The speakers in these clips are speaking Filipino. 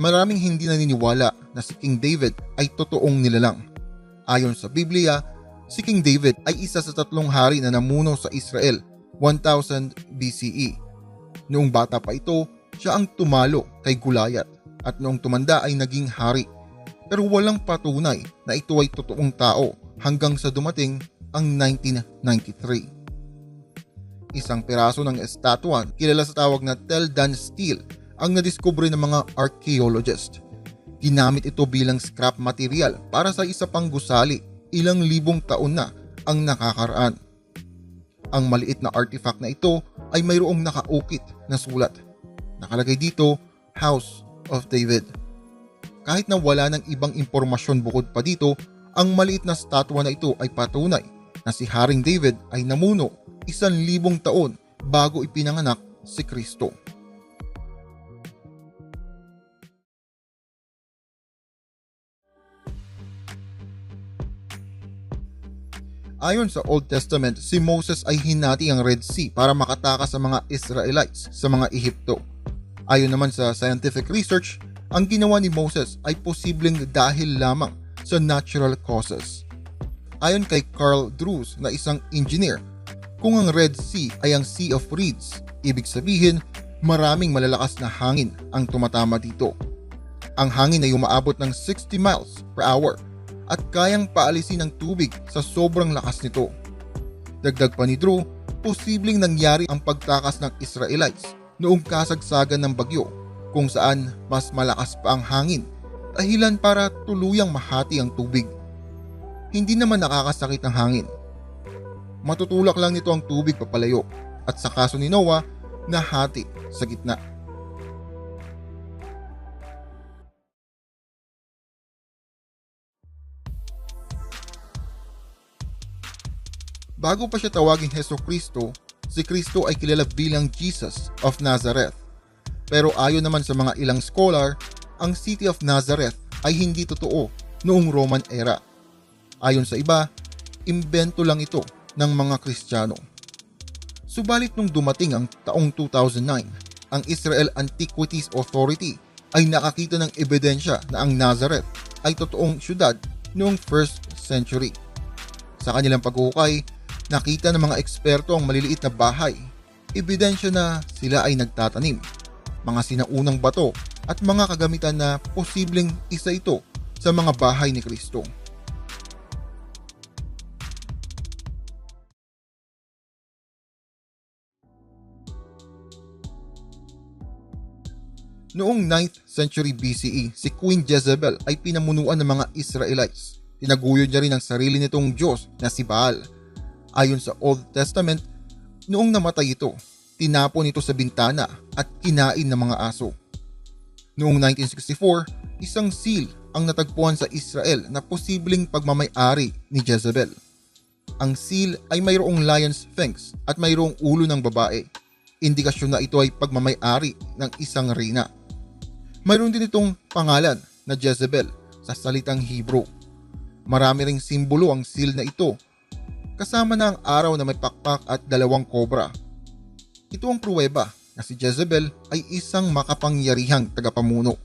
maraming hindi naniniwala na si King David ay totoong nilalang. Ayon sa Biblia, si King David ay isa sa tatlong hari na namuno sa Israel 1000 BCE. Noong bata pa ito, siya ang tumalo kay Gulayat at noong tumanda ay naging hari. Pero walang patunay na ito ay totoong tao hanggang sa dumating ang 1993. Isang piraso ng estatwa kilala sa tawag na Tel Dan Steel ang nadiskubre ng mga archaeologist. Ginamit ito bilang scrap material para sa isa pang gusali ilang libong taon na ang nakakaraan. Ang maliit na artifact na ito ay mayroong nakaukit na sulat. Nakalagay dito, House of David. Kahit na wala ng ibang impormasyon bukod pa dito, ang maliit na statwa na ito ay patunay na si Haring David ay namuno isang libong taon bago ipinanganak si Kristo. Ayon sa Old Testament, si Moses ay hinati ang Red Sea para makatakas sa mga Israelites sa mga Ehipto. Ayon naman sa scientific research, ang ginawa ni Moses ay posibleng dahil lamang sa natural causes. Ayon kay Carl Drews na isang engineer, kung ang Red Sea ay ang Sea of Reeds, ibig sabihin maraming malalakas na hangin ang tumatama dito. Ang hangin ay umaabot ng 60 miles per hour at kayang paalisin ng tubig sa sobrang lakas nito. Dagdag pa ni Drew, posibleng nangyari ang pagtakas ng Israelites noong kasagsagan ng bagyo kung saan mas malakas pa ang hangin dahilan para tuluyang mahati ang tubig. Hindi naman nakakasakit ang hangin. Matutulak lang nito ang tubig papalayo at sa kaso ni Noah, nahati sa gitna. Bago pa siya tawaging Heso Kristo, si Kristo ay kilala bilang Jesus of Nazareth. Pero ayon naman sa mga ilang scholar, ang City of Nazareth ay hindi totoo noong Roman era. Ayon sa iba, imbento lang ito ng mga Kristiyano. Subalit nung dumating ang taong 2009, ang Israel Antiquities Authority ay nakakita ng ebidensya na ang Nazareth ay totoong syudad noong 1st century. Sa kanilang pagkukay, Nakita ng mga eksperto ang maliliit na bahay. Ebidensya na sila ay nagtatanim, mga sinaunang bato at mga kagamitan na posibleng isa ito sa mga bahay ni Kristo. Noong 9th century BCE, si Queen Jezebel ay pinamunuan ng mga Israelites. Tinaguyod niya rin ang sarili nitong Diyos na si Baal Ayon sa Old Testament, noong namatay ito, tinapon ito sa bintana at kinain ng mga aso. Noong 1964, isang seal ang natagpuan sa Israel na posibleng pagmamay-ari ni Jezebel. Ang seal ay mayroong lion sphinx at mayroong ulo ng babae. Indikasyon na ito ay pagmamay-ari ng isang reyna. Mayroon din itong pangalan na Jezebel sa salitang Hebrew. Marami ring simbolo ang seal na ito kasama na ang araw na may pakpak at dalawang kobra. Ito ang pruweba na si Jezebel ay isang makapangyarihang tagapamuno.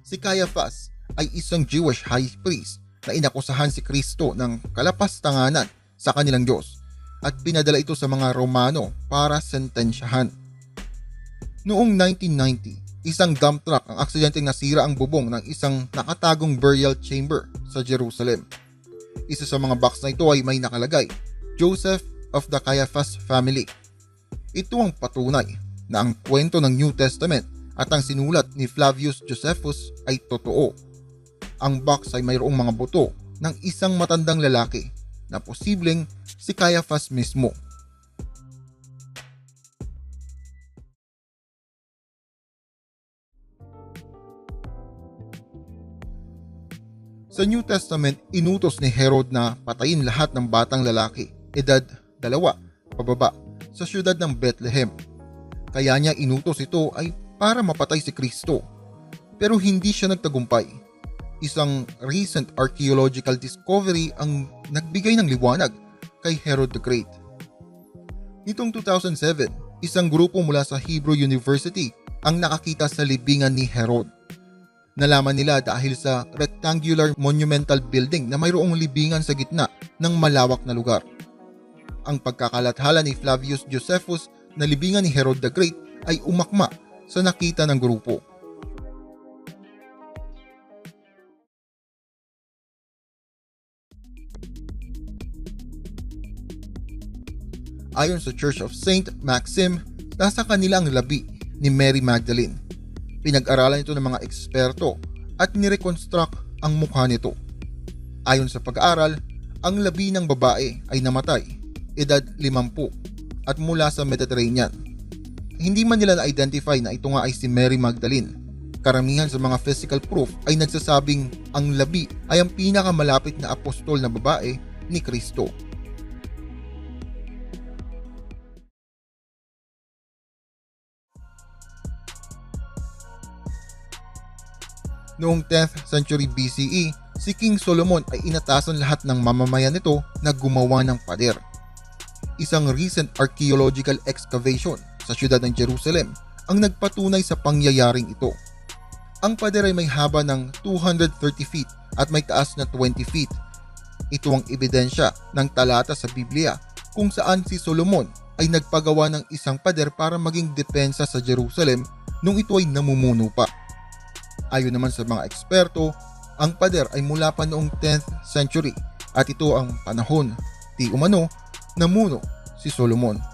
Si Caiaphas ay isang Jewish high priest na inakusahan si Kristo ng kalapastanganan sa kanilang Diyos at pinadala ito sa mga Romano para sentensyahan. Noong 1990, isang dump truck ang aksidenteng nasira ang bubong ng isang nakatagong burial chamber sa Jerusalem. Isa sa mga box na ito ay may nakalagay, Joseph of the Caiaphas Family. Ito ang patunay na ang kwento ng New Testament at ang sinulat ni Flavius Josephus ay totoo. Ang box ay mayroong mga buto ng isang matandang lalaki na posibleng si Caiaphas mismo Sa New Testament, inutos ni Herod na patayin lahat ng batang lalaki, edad dalawa, pababa, sa siyudad ng Bethlehem. Kaya niya inutos ito ay para mapatay si Kristo. Pero hindi siya nagtagumpay. Isang recent archaeological discovery ang nagbigay ng liwanag kay Herod the Great. Nitong 2007, isang grupo mula sa Hebrew University ang nakakita sa libingan ni Herod. Nalaman nila dahil sa rectangular monumental building na mayroong libingan sa gitna ng malawak na lugar. Ang pagkakalathala ni Flavius Josephus na libingan ni Herod the Great ay umakma sa nakita ng grupo. Ayon sa Church of Saint Maxim, nasa kanila ang labi ni Mary Magdalene. Pinag-aralan ito ng mga eksperto at nireconstruct ang mukha nito. Ayon sa pag-aaral, ang labi ng babae ay namatay, edad 50 at mula sa Mediterranean. Hindi man nila na-identify na ito nga ay si Mary Magdalene. Karamihan sa mga physical proof ay nagsasabing ang labi ay ang pinakamalapit na apostol na babae ni Kristo. Noong 10th century BCE, si King Solomon ay inatasan lahat ng mamamayan nito na gumawa ng pader. Isang recent archaeological excavation sa siyudad ng Jerusalem ang nagpatunay sa pangyayaring ito. Ang pader ay may haba ng 230 feet at may taas na 20 feet. Ito ang ebidensya ng talata sa Biblia kung saan si Solomon ay nagpagawa ng isang pader para maging depensa sa Jerusalem nung ito ay namumuno pa. Ayon naman sa mga eksperto, ang pader ay mula pa noong 10th century at ito ang panahon di umano namuno si Solomon.